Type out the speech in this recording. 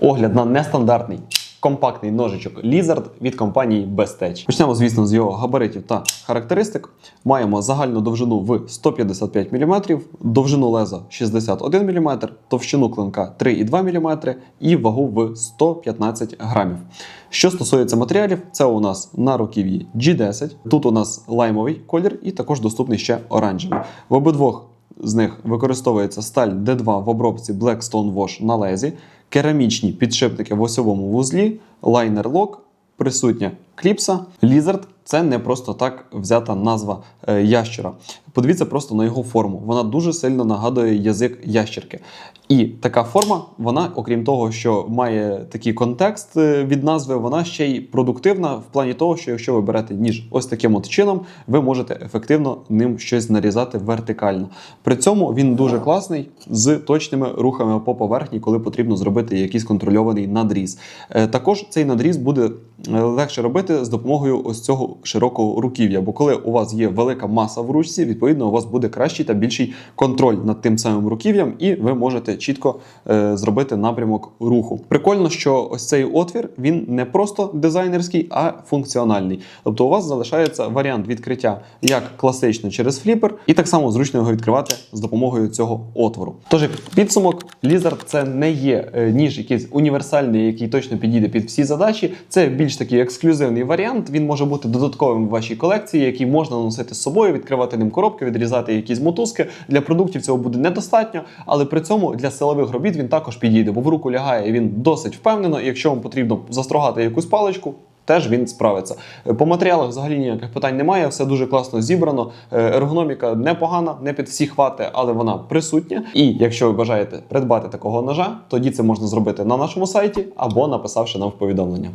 Огляд на нестандартний компактний ножичок Lizard від компанії Bestech. Почнемо, звісно, з його габаритів та характеристик. Маємо загальну довжину в 155 мм, довжину леза 61 мм, товщину клинка 3,2 мм і вагу в 115 грамів. Що стосується матеріалів, це у нас на руків'ї G10. Тут у нас лаймовий колір і також доступний ще оранжевий. В обидвох з них використовується сталь D2 в обробці Blackstone Wash на лезі, керамічні підшипники в осьовому вузлі, лайнер-лок, присутня кліпса. Лізард – це не просто так взята назва е, ящера. Подивіться просто на його форму. Вона дуже сильно нагадує язик ящерки. І така форма, вона, окрім того, що має такий контекст е, від назви, вона ще й продуктивна в плані того, що якщо ви берете ніж ось таким от чином, ви можете ефективно ним щось нарізати вертикально. При цьому він дуже класний з точними рухами по поверхні, коли потрібно зробити якийсь контрольований надріз. Е, Також цей надріз буде е, легше робити з допомогою ось цього широкого руків'я. Бо коли у вас є велика маса в ручці, відповідно у вас буде кращий та більший контроль над тим самим руків'ям, і ви можете чітко е, зробити напрямок руху. Прикольно, що ось цей отвір він не просто дизайнерський, а функціональний. Тобто у вас залишається варіант відкриття як класично через фліпер, і так само зручно його відкривати з допомогою цього отвору. Тож, як підсумок, Lizard це не є е, ніж якийсь універсальний, який точно підійде під всі задачі. Це більш такий ексклюзивний варіант. Він може бути додатковим в вашій колекції, який можна носити з собою, відкривати ним коробки, відрізати якісь мотузки. Для продуктів цього буде недостатньо, але при цьому для силових робіт він також підійде, бо в руку лягає він досить впевнено. Якщо вам потрібно застрогати якусь паличку. Теж він справиться. Е, По матеріалах взагалі ніяких питань немає, все дуже класно зібрано. Е, Ергономіка непогана, не під всі хвати, але вона присутня. І якщо ви бажаєте придбати такого ножа, тоді це можна зробити на нашому сайті або написавши нам в повідомлення.